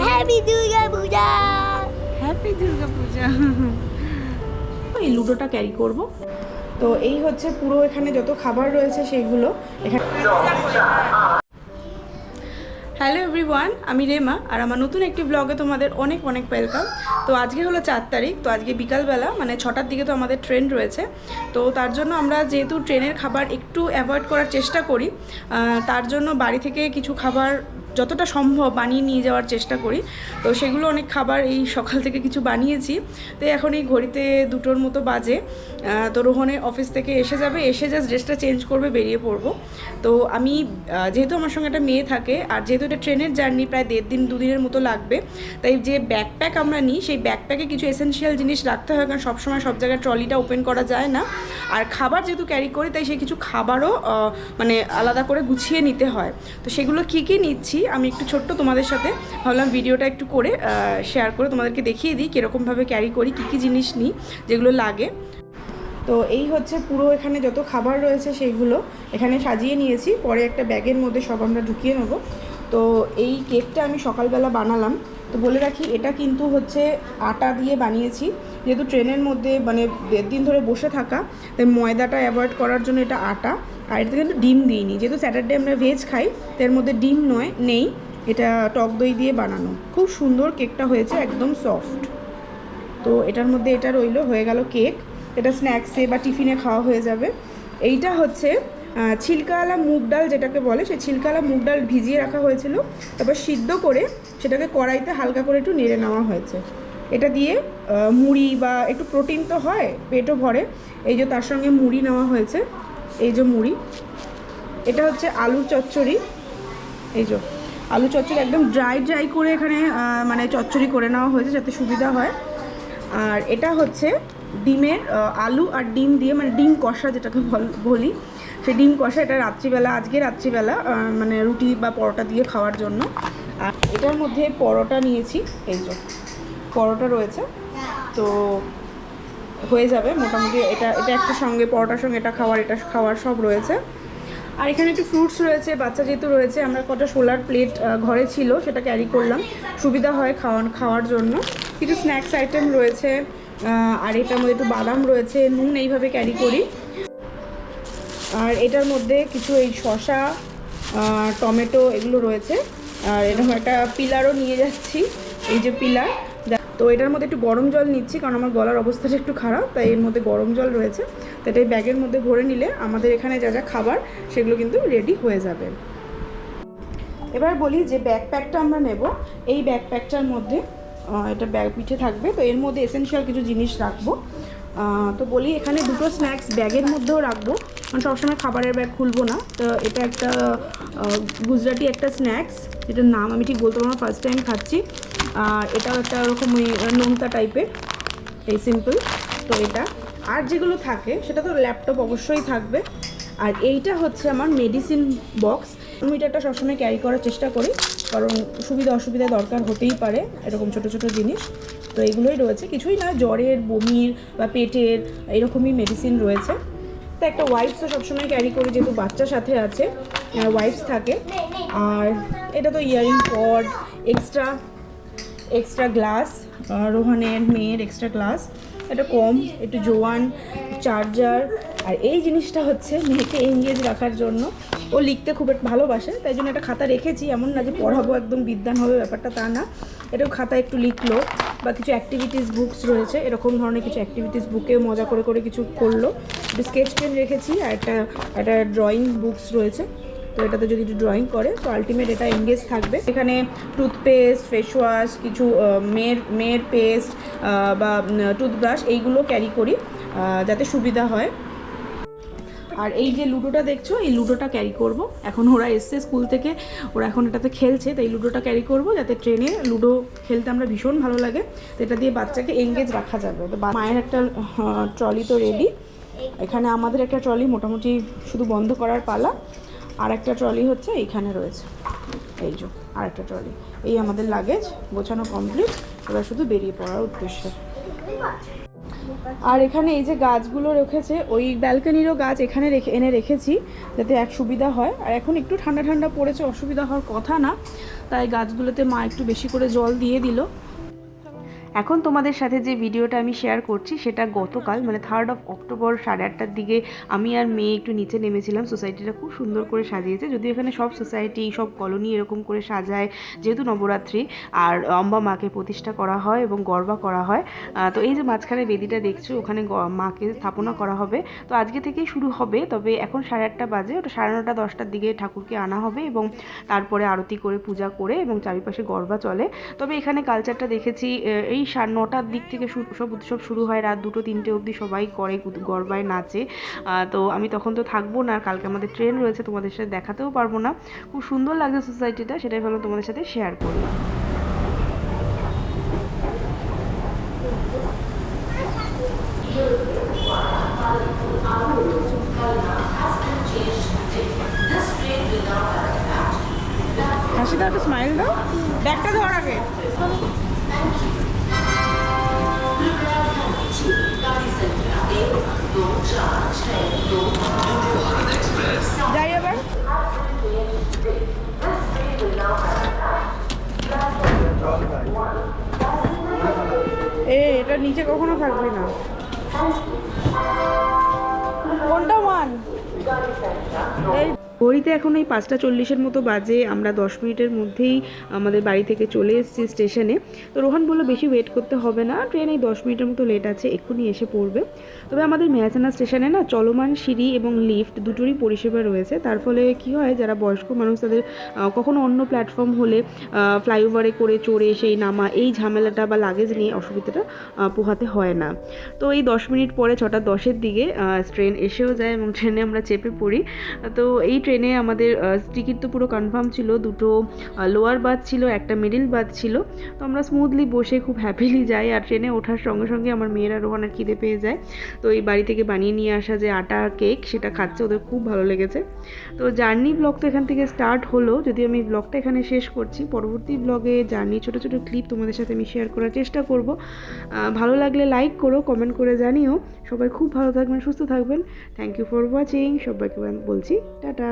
Happy Durga Puja happy Durga Puja এই লুডোটা carry করব। তো এই হচ্ছে পুরো এখানে যত খাবার রয়েছে সেইগুলো এখানে হ্যালো এভরিওয়ান, আমি রেমা আর আমার নতুন একটি ব্লগে তোমাদের অনেক অনেক ওয়েলকাম তো আজকে হলো চার তারিখ, তো আজকে বিকালবেলা মানে ছটার দিকে তো আমাদের ট্রেন রয়েছে। তো তার জন্য আমরা যেহেতু ট্রেনের খাবার একটু অ্যাভয়েড করার চেষ্টা করি তার জন্য বাড়ি থেকে কিছু খাবার যতটা সম্ভব বানিয়ে নিয়ে যাওয়ার চেষ্টা করি। তো সেগুলো অনেক খাবার এই সকাল থেকে কিছু বানিয়েছি। তো এখন এই ঘড়িতে দুটোর মতো বাজে। তো রোহনে অফিস থেকে এসে যাবে। এসে জাস্ট ড্রেসটা চেঞ্জ করবে, বেরিয়ে পড়ব। তো আমি যেহেতু আমার সঙ্গে একটা মেয়ে থাকে, আর যেহেতু এটা ট্রেনের জার্নি প্রায় দেড় দিন, দুদিনের মতো লাগবে, তাই যে ব্যাকপ্যাক আমরা নিই, সেই ব্যাকপ্যাকে কিছু এসেনশিয়াল জিনিস রাখতে হয়, কারণ সবসময় সব জায়গায় ট্রলিটা ওপেন করা যায় না। আর খাবার যেহেতু ক্যারি করি, তাই সেই কিছু খাবারও মানে আলাদা করে গুছিয়ে নিতে হয়। তো সেগুলো কী কী নিচ্ছি? আমি একটু ছোট্ট তোমাদের সাথে ভাবলাম ভিডিওটা একটু করে শেয়ার করে তোমাদেরকে দেখিয়ে দিই কীরকমভাবে ক্যারি করি, কী কী জিনিস নিই, যেগুলো লাগে। তো এই হচ্ছে পুরো এখানে যত খাবার রয়েছে সেইগুলো এখানে সাজিয়ে নিয়েছি। পরে একটা ব্যাগের মধ্যে সব আমরা ঢুকিয়ে নেব। তো এই কেকটা আমি সকালবেলা বানালাম। তো বলে রাখি, এটা কিন্তু হচ্ছে আটা দিয়ে বানিয়েছি। যেহেতু ট্রেনের মধ্যে মানে দেড় দিন ধরে বসে থাকা, তাই ময়দাটা অ্যাভয়েড করার জন্য এটা আটা। আর এটাতে কিন্তু ডিম দিইনি। যেহেতু স্যাটারডে আমরা ভেজ খাই, তার মধ্যে ডিম নয়, নেই। এটা টক দই দিয়ে বানানো। খুব সুন্দর কেকটা হয়েছে, একদম সফট তো এটার মধ্যে এটা রইল, হয়ে গেল কেক। এটা স্ন্যাক্সে বা টিফিনে খাওয়া হয়ে যাবে। এইটা হচ্ছে ছিলকাওয়ালা মুগ ডাল যেটাকে বলে, সেই ছিলকাওয়ালা মুগ ডাল ভিজিয়ে রাখা হয়েছিল। তারপর সিদ্ধ করে সেটাকে কড়াইতে হালকা করে একটু নেড়ে নেওয়া হয়েছে। এটা দিয়ে মুড়ি বা একটু প্রোটিন তো হয়, পেটও ভরে। এই যে তার সঙ্গে মুড়ি নেওয়া হয়েছে। এই যে মুড়ি, এটা হচ্ছে আলুর চচ্চড়ি। এই যে, আলু চচ্চড়ি একদম ড্রাই ড্রাই করে এখানে মানে চচ্চড়ি করে নেওয়া হয়েছে যাতে সুবিধা হয়। আর এটা হচ্ছে ডিমের আলু আর ডিম দিয়ে মানে ডিম কষা যেটাকে বলি সেই ডিম কষা এটা রাত্রিবেলা, আজকে রাত্রিবেলা মানে রুটি বা পরোটা দিয়ে খাওয়ার জন্য। আর এটার মধ্যে পরোটা নিয়েছি, এই যে, পরোটা রয়েছে। তো হয়ে যাবে। মোটামুটি এটা এটা একটা সঙ্গে, পরোটার সঙ্গে এটা খাওয়ার এটা খাওয়ার সব রয়েছে। আর এখানে একটু ফ্রুটস রয়েছে, বাচ্চা যেহেতু রয়েছে, আমরা কটা সোলার প্লেট ঘরে ছিল, সেটা ক্যারি করলাম। সুবিধা হয় খাওয়ান, খাওয়ার জন্য। কিছু স্ন্যাক্স আইটেম রয়েছে আর এটার মধ্যে একটু বাদাম রয়েছে, নুন এইভাবে ক্যারি করি। আর এটার মধ্যে কিছু এই শশা টমেটো এগুলো রয়েছে। আর এরকম একটা পিলারও নিয়ে যাচ্ছি, এই যে পিলার। তো এটার মধ্যে একটু গরম জল নিচ্ছি, কারণ আমার গলার অবস্থাটা একটু খারাপ, তাই এর মধ্যে গরম জল রয়েছে। তো এটা এই ব্যাগের মধ্যে ভরে নিলে আমাদের এখানে যা যা খাবার, সেগুলো কিন্তু রেডি হয়ে যাবে। এবার বলি যে ব্যাকপ্যাকটা আমরা নেব। এই ব্যাকপ্যাকটার মধ্যে এটা ব্যাগ পিঠে থাকবে, তো এর মধ্যে এসেনশিয়াল কিছু জিনিস রাখব। তো বলি এখানে দুটো স্ন্যাক্স ব্যাগের মধ্যেও রাখব। কারণ সবসময় খাবারের ব্যাগ খুলবো না। তো এটা একটা গুজরাটি একটা স্ন্যাক্স যেটার নাম আমি ঠিক বলতে পারব না ফার্স্ট টাইম খাচ্ছি। আর এটাও একটা ওরকম ওই নোনতা টাইপের এই সিম্পল তো এটা। আর যেগুলো থাকে, সেটা তো ল্যাপটপ অবশ্যই থাকবে। আর এইটা হচ্ছে আমার মেডিসিন বক্স আমি এটা একটা সবসময় ক্যারি করার চেষ্টা করি, কারণ সুবিধা অসুবিধা দরকার হতেই পারে, এরকম ছোট ছোট জিনিস। তো এগুলোই রয়েছে। কিছুই না, জ্বরের, বমির বা পেটের, এরকমই মেডিসিন রয়েছে। তো একটা ওয়াইপসও সবসময় ক্যারি করি, যেহেতু বাচ্চার সাথে আছে ওয়াইপস থাকে। আর এটা তো ইয়ারিং পড এক্সট্রা এক্সট্রা গ্লাস রোহানের মেয়ের এক্সট্রা গ্লাস এটা কম, একটু জোয়ান চার্জার আর এই জিনিসটা হচ্ছে মেয়েকে এঙ্গেজ রাখার জন্য। ও লিখতে খুব একটা ভালোবাসে, তাই জন্য একটা খাতা রেখেছি, এমন না যে পড়াবো একদম বিদ্যান হবে ব্যাপারটা তা না। এটাও খাতা একটু লিখলো, বা কিছু অ্যাক্টিভিটিস বুকস রয়েছে, এরকম ধরনের কিছু অ্যাক্টিভিটিস বুকে মজা করে করে কিছু করল। একটু স্কেচ পেন রেখেছি, আর একটা একটা ড্রয়িং বুকস রয়েছে। তো এটাতে যদি একটু ড্রয়িং করে, তো আলটিমেট এটা এঙ্গেজ থাকবে। এখানে টুথপেস্ট ফেস ওয়াশ কিছু মেয়ের মেয়ের পেস্ট বা টুথব্রাশ এইগুলো ক্যারি করি যাতে সুবিধা হয়। আর এই যে লুডোটা দেখছ, এই লুডোটা ক্যারি করব। এখন ওরা এসছে স্কুল থেকে, ওরা এখন এটাতে খেলছে তাই লুডোটা ক্যারি করব যাতে ট্রেনে লুডো খেলতে আমরা ভীষণ ভালো লাগে। তো এটা দিয়ে বাচ্চাকে এঙ্গেজ রাখা যাবে। তো মায়ের একটা ট্রলি তো রেডি এখানে আমাদের একটা ট্রলি মোটামুটি শুধু বন্ধ করার পালা। আর একটা ট্রলি হচ্ছে এইখানে রয়েছে। এই যে আর একটা ট্রলি। এই আমাদের লাগেজ গোছানো কমপ্লিট এবার শুধু বেরিয়ে পড়ার উদ্দেশ্যে। আর এখানে এই যে গাছগুলো রেখেছে, ওই ব্যালকনিরও গাছ এখানে রেখে, এনে রেখেছি, যাতে এক সুবিধা হয়। আর এখন একটু ঠান্ডা ঠান্ডা পড়েছে, অসুবিধা হওয়ার কথা না। তাই গাছগুলোতে মা একটু বেশি করে জল দিয়ে দিল। এখন তোমাদের সাথে যে ভিডিওটা আমি শেয়ার করছি, সেটা গতকাল মানে থার্ড অফ অক্টোবর সাড়ে আটটার দিকে আমি আর মেয়ে একটু নিচে নেমেছিলাম। সোসাইটিটা খুব সুন্দর করে সাজিয়েছে। যদিও এখানে সব সোসাইটি সব কলোনি এরকম করে সাজায়, যেহেতু নবরাত্রি, আর অম্বা মাকে প্রতিষ্ঠা করা হয় এবং গর্বা করা হয়। তো এই যে মাঝখানে বেদিটা দেখছ, ওখানে মাকে স্থাপনা করা হবে। তো আজকে থেকেই শুরু হবে, তবে এখন সাড়ে আটটা বাজে, ওটা সাড়ে নটা, দশটার দিকে ঠাকুরকে আনা হবে এবং তারপরে আরতি করে পূজা করে এবং চারিপাশে গর্বা চলে। তবে এখানে কালচারটা দেখেছি এই সাড়ে নটার দিক থেকে সব উৎসব শুরু হয় রাত দুটো, তিনটে অবধি সবাই করে গরবায় নাচে। তো আমি তখন তো থাকব না, আর কালকে আমাদের ট্রেন রয়েছে, তোমাদের সাথে দেখাতেও পারব না। খুব সুন্দর লাগছে সোসাইটিটা, সেটাই ভাবলাম তোমাদের সাথে শেয়ার করলাম হাসি দাও একটা স্মাইল দাও। ব্যাগটা এ এটা নিচে কখনো থাকবে না। কোনটা ওয়ান? এই ঘড়িতে এখন এই পাঁচটা চল্লিশের মতো বাজে, আমরা দশ মিনিটের মধ্যেই আমাদের বাড়ি থেকে চলে এসেছি স্টেশনে। তো রোহান বলল, বেশি ওয়েট করতে হবে না ট্রেন এই দশ মিনিটের মতো লেট আছে, এক্ষুনি এসে পড়বে। তবে আমাদের মেয়াচানা স্টেশনে না চলমান সিঁড়ি এবং লিফট দুটোরই পরিষেবা রয়েছে। তার ফলে কি হয়, যারা বয়স্ক মানুষ, তাদের কখনো অন্য প্ল্যাটফর্ম হলে ফ্লাইওভারে করে চড়ে সেই নামা, এই ঝামেলাটা বা লাগেজ নিয়ে অসুবিধাটা পোহাতে হয় না। তো এই দশ মিনিট পরে ছটা দশের দিকে ট্রেন এসেও যায় এবং ট্রেনে আমরা চেপে পড়ি। তো এই ট্রেনে আমাদের টিকিট তো পুরো কনফার্ম ছিল। দুটো লোয়ার বাথ ছিল, একটা মিডিল বাথ ছিল। তো আমরা স্মুথলি বসে খুব হ্যাপিলি যাই। আর ট্রেনে ওঠার সঙ্গে সঙ্গে আমার মেয়েরা রোহানের খিদে পেয়ে যায়। তো এই বাড়ি থেকে বানিয়ে নিয়ে আসা যে আটা কেক সেটা খাচ্ছে, ওদের খুব ভালো লেগেছে। তো জার্নি ব্লগ তো এখান থেকে স্টার্ট হলো। যদি আমি ব্লগটা এখানে শেষ করছি, পরবর্তী ব্লগে জার্নি ছোটো ছোটো ক্লিপ তোমাদের সাথে আমি শেয়ার করার চেষ্টা করব। ভালো লাগলে লাইক করো কমেন্ট করে জানিও। সবাই খুব ভালো থাকবেন সুস্থ থাকবেন। থ্যাংক ইউ ফর ওয়াচিং সবাইকে বলছি টাটা।